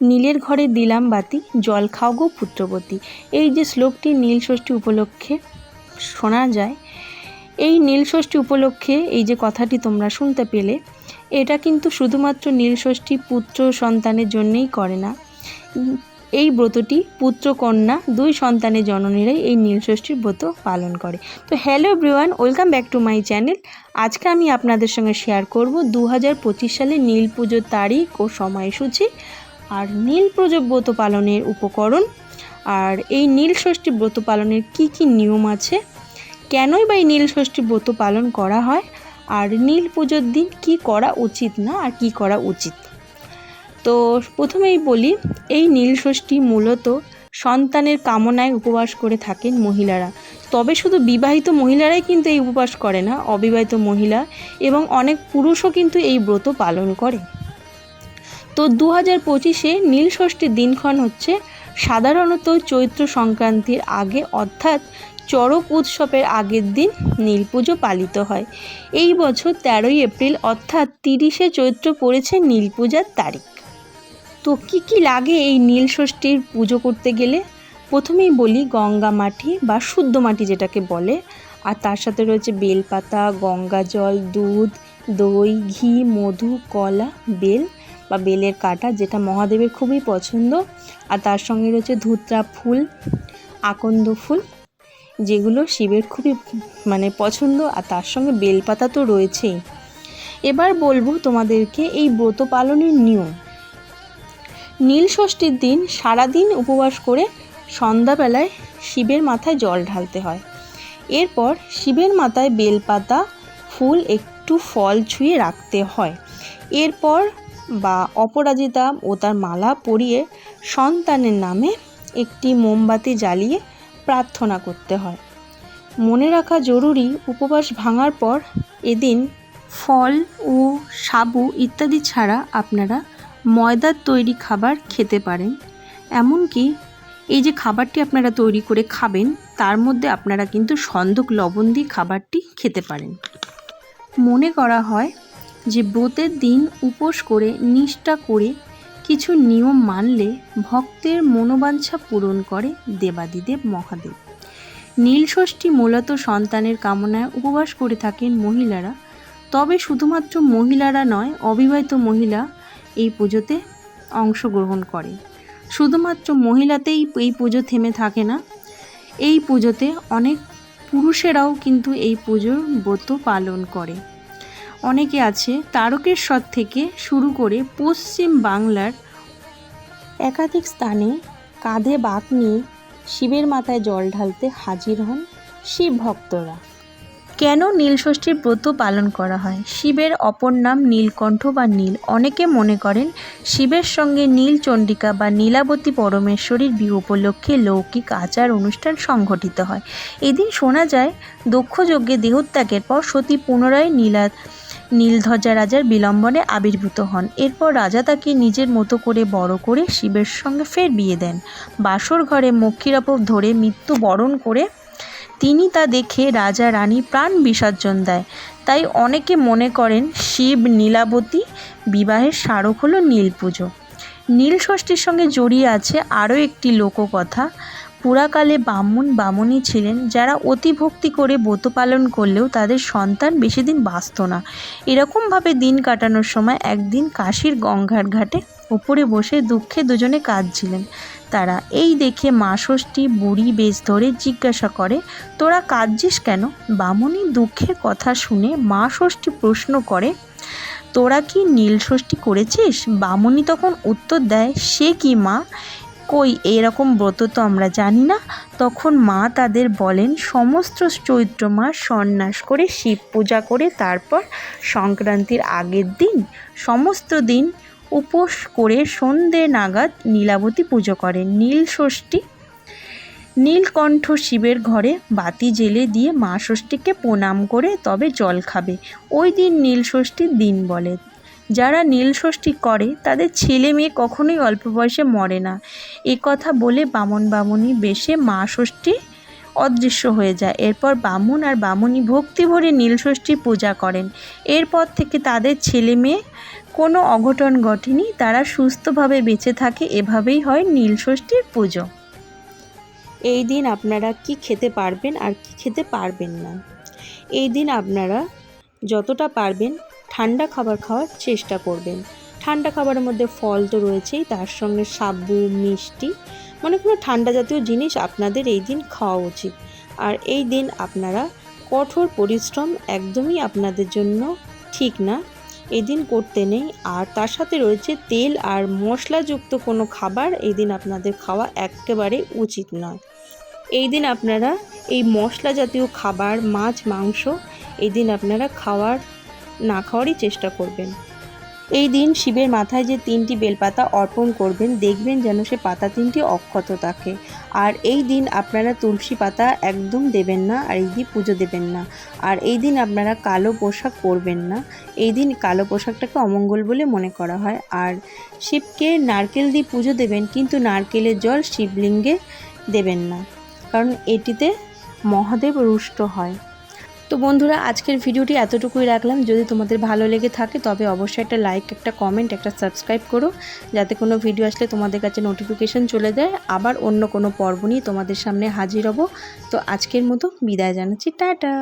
নীলের ঘরে দিলাম বাতি, জল খাও গো পুত্রবতী। এই যে শ্লোকটি নীল ষষ্ঠী উপলক্ষে শোনা যায়, এই নীল ষষ্ঠী উপলক্ষে এই যে কথাটি তোমরা শুনতে পেলে, এটা কিন্তু শুধুমাত্র নীল ষষ্ঠী পুত্র সন্তানের জন্যেই করে না। এই ব্রতটি পুত্র কন্যা দুই সন্তানের জননীরাই এই নীল ষষ্ঠীর ব্রত পালন করে। তো hello ব্রিওয়ান welcome back to my channel. আজকে আমি আপনাদের সঙ্গে শেয়ার করব দু হাজার পঁচিশ সালে নীল পুজোর তারিখ ও সময়সূচি আর নীল ব্রত পালনের উপকরণ। আর এই নীল ষষ্ঠী ব্রত পালনের কি কি নিয়ম আছে? কেনই বা এই নীল ষষ্ঠী ব্রত পালন করা হয়? আর নীল পুজোর দিন কি করা উচিত না আর কি করা উচিত? তো প্রথমেই বলি, এই নীল ষষ্ঠী মূলত সন্তানের কামনায় উপবাস করে থাকেন মহিলারা। তবে শুধু বিবাহিত মহিলারাই কিন্তু এই উপবাস করে না, অবিবাহিত মহিলা এবং অনেক পুরুষও কিন্তু এই ব্রত পালন করে। তো দু হাজার পঁচিশে নীল ষষ্ঠীর দিনক্ষণ হচ্ছে সাধারণত চৈত্র সংক্রান্তির আগে, অর্থাৎ চড়ক উৎসবের আগের দিন নীল পুজো পালিত হয়। এই বছর তেরোই এপ্রিল, অর্থাৎ তিরিশে চৈত্র পড়েছে নীল পূজার তারিখ। তো কী কী লাগে এই নীল ষষ্ঠীর পুজো করতে গেলে? প্রথমেই বলি গঙ্গা মাটি বা শুদ্ধ মাটি যেটাকে বলে। আর তার সাথে রয়েছে বেলপাতা, গঙ্গা জল, দুধ, দই, ঘি, মধু, কলা, বেল বা বেলের কাটা যেটা মহাদেবের খুবই পছন্দ। আর তার সঙ্গে রয়েছে ধুত্রা ফুল, আকন্দ ফুল, যেগুলো শিবের খুবই মানে পছন্দ। আর তার সঙ্গে বেলপাতা তো রয়েছেই। এবার বলব তোমাদেরকে এই ব্রত পালনের নিয়ম। নীল ষষ্ঠীর দিন সারাদিন উপবাস করে সন্ধ্যাবেলায় শিবের মাথায় জল ঢালতে হয়। এরপর শিবের মাথায় বেলপাতা, ফুল, একটু ফল ছুঁয়ে রাখতে হয়। এরপর বা অপরাজিতা ও তার মালা পরিয়ে সন্তানের নামে একটি মোমবাতি জ্বালিয়ে প্রার্থনা করতে হয়। মনে রাখা জরুরি উপবাস ভাঙার পর এদিন ফল ও সাবু ইত্যাদি ছাড়া আপনারা ময়দার তৈরি খাবার খেতে পারেন। এমনকি এই যে খাবারটি আপনারা তৈরি করে খাবেন, তার মধ্যে আপনারা কিন্তু সন্দক লবণ দিয়ে খাবারটি খেতে পারেন। মনে করা হয় যে ব্রতের দিন উপোস করে, নিষ্ঠা করে কিছু নিয়ম মানলে ভক্তের মনোবাঞ্ছা পূরণ করে দেবাদিদেব মহাদেব। নীলষষ্ঠী মূলত সন্তানের কামনায় উপবাস করে থাকেন মহিলারা। তবে শুধুমাত্র মহিলারা নয়, অবিবাহিত মহিলা এই পুজোতে অংশগ্রহণ করে। শুধুমাত্র মহিলাতেই এই পুজো থেমে থাকে না। এই পুজোতে অনেক পুরুষেরাও কিন্তু এই পুজোর ব্রত পালন করে। অনেকে আছে তারকেশ্বর থেকে শুরু করে পশ্চিম বাংলার একাধিক স্থানে কাঁধে বাঁক নিয়ে শিবের মাথায় জল ঢালতে হাজির হন শিব ভক্তরা। কেন নীলষষ্ঠীর ব্রত পালন করা হয়? শিবের অপর নাম নীলকণ্ঠ বা নীল। অনেকে মনে করেন শিবের সঙ্গে নীল চণ্ডিকা বা নীলাবতী পরমেশ্বরীর বিয়ে উপলক্ষে লৌকিক আচার অনুষ্ঠান সংঘটিত হয়। এদিন শোনা যায় দক্ষ যজ্ঞে দেহত্যাগের পর সতী পুনরায় নীলা নীলধ্বজা রাজার বিলম্বনে আবির্ভূত হন। এরপর রাজা তাকে নিজের মতো করে বড় করে শিবের সঙ্গে ফের বিয়ে দেন। বাসর ঘরে মক্ষীরাপব ধরে মৃত্যু বরণ করে তিনি তা দেখে রাজা রানী প্রাণ বিসর্জন দেয়। তাই অনেকে মনে করেন শিব নীলাবতী, বিবাহের স্মারক হলো নীল পুজো। নীল ষষ্ঠীর সঙ্গে জড়িয়ে আছে আরও একটি লোককথা পুরাকালে বামুন বামুনি ছিলেন যারা অতি ভক্তি করে ব্রত পালন করলেও তাদের সন্তান বেশি দিন বাঁচত না। এরকমভাবে দিন কাটানোর সময় একদিন কাশীর গঙ্গার ঘাটে ওপরে বসে দুঃখে দুজনে কাঁদছিলেন। তারা, এই দেখে মা ষষ্ঠী বুড়ি বেশ ধরে জিজ্ঞাসা করে, তোরা কাঁদছিস কেন? বামুনি দুঃখের কথা শুনে মা ষষ্ঠী প্রশ্ন করে, তোরা কি নীল ষষ্ঠী করেছিস? বামুনি তখন উত্তর দেয়, সে কি মা? কই এরকম ব্রত তো আমরা জানি না। তখন মা তাদের বলেন, সমস্ত চৈত্র মাস সন্ন্যাস করে শিব পূজা করে তারপর সংক্রান্তির আগের দিন সমস্ত দিন উপোস করে সন্ধে নাগাদ নীলাবতী পুজো করেন। নীল ষষ্ঠী নীলকণ্ঠ শিবের ঘরে বাতি জেলে দিয়ে মা ষষ্ঠীকে প্রণাম করে তবে জল খাবে। ওই দিন নীল ষষ্ঠীর দিন বলে। যারা নীল ষষ্ঠী করে, তাদের ছেলে মেয়ে কখনোই অল্প বয়সে মরে না। এ কথা বলে বামন বামুনি বেশে মা ষষ্ঠী অদৃশ্য হয়ে যায়। এরপর বামুন আর বামুনি ভক্তি ভরে নীলষষ্ঠী পূজা করেন। এরপর থেকে তাদের ছেলে মেয়ে কোনো অঘটন ঘটেনি। তারা সুস্থভাবে বেঁচে থাকে। এভাবেই হয় নীলষষ্ঠীর পুজো। এই দিন আপনারা কি খেতে পারবেন আর কি খেতে পারবেন না? এই দিন আপনারা যতটা পারবেন ঠান্ডা খাবার খাওয়ার চেষ্টা করবেন। ঠান্ডা খাবারের মধ্যে ফল তো রয়েছেই, তার সঙ্গে সাবু, মিষ্টি মানে কোনো ঠান্ডা জাতীয় জিনিস আপনাদের এই দিন খাওয়া উচিত। আর এই দিন আপনারা কঠোর পরিশ্রম একদমই আপনাদের জন্য ঠিক না। এই দিন করতে নেই। আর তার সাথে রয়েছে তেল আর মশলাযুক্ত কোনো খাবার এই দিন আপনাদের খাওয়া একেবারে উচিত নয়। এই দিন আপনারা এই মশলা জাতীয় খাবার, মাছ, মাংস এই দিন আপনারা খাওয়ার না খাওয়ারই চেষ্টা করবেন। এই দিন শিবের মাথায় যে তিনটি বেলপাতা অর্পণ করবেন, দেখবেন যেন সে পাতা তিনটি অক্ষত থাকে। আর এই দিন আপনারা তুলসী পাতা একদম দেবেন না, আর এই দিন পুজো দেবেন না। আর এই দিন আপনারা কালো পোশাক পরবেন না। এই দিন কালো পোশাকটাকে অমঙ্গল বলে মনে করা হয়। আর শিবকে নারকেল দিয়ে পুজো দেবেন, কিন্তু নারকেলের জল শিবলিঙ্গে দেবেন না। কারণ এটিতে মহাদেব রুষ্ট হয়। তো বন্ধুরা, আজকের ভিডিওটি এতটুকুই রাখলাম। যদি তোমাদের ভালো লেগে থাকে, তবে অবশ্যই একটা লাইক একটা কমেন্ট একটা সাবস্ক্রাইব করো, যাতে কোনো ভিডিও আসলে তোমাদের কাছে নোটিফিকেশন চলে যায়। আবার অন্য কোনো পর্ব নিয়ে তোমাদের সামনে হাজির হব। তো আজকের মতো বিদায় জানাচ্ছি। টাটা!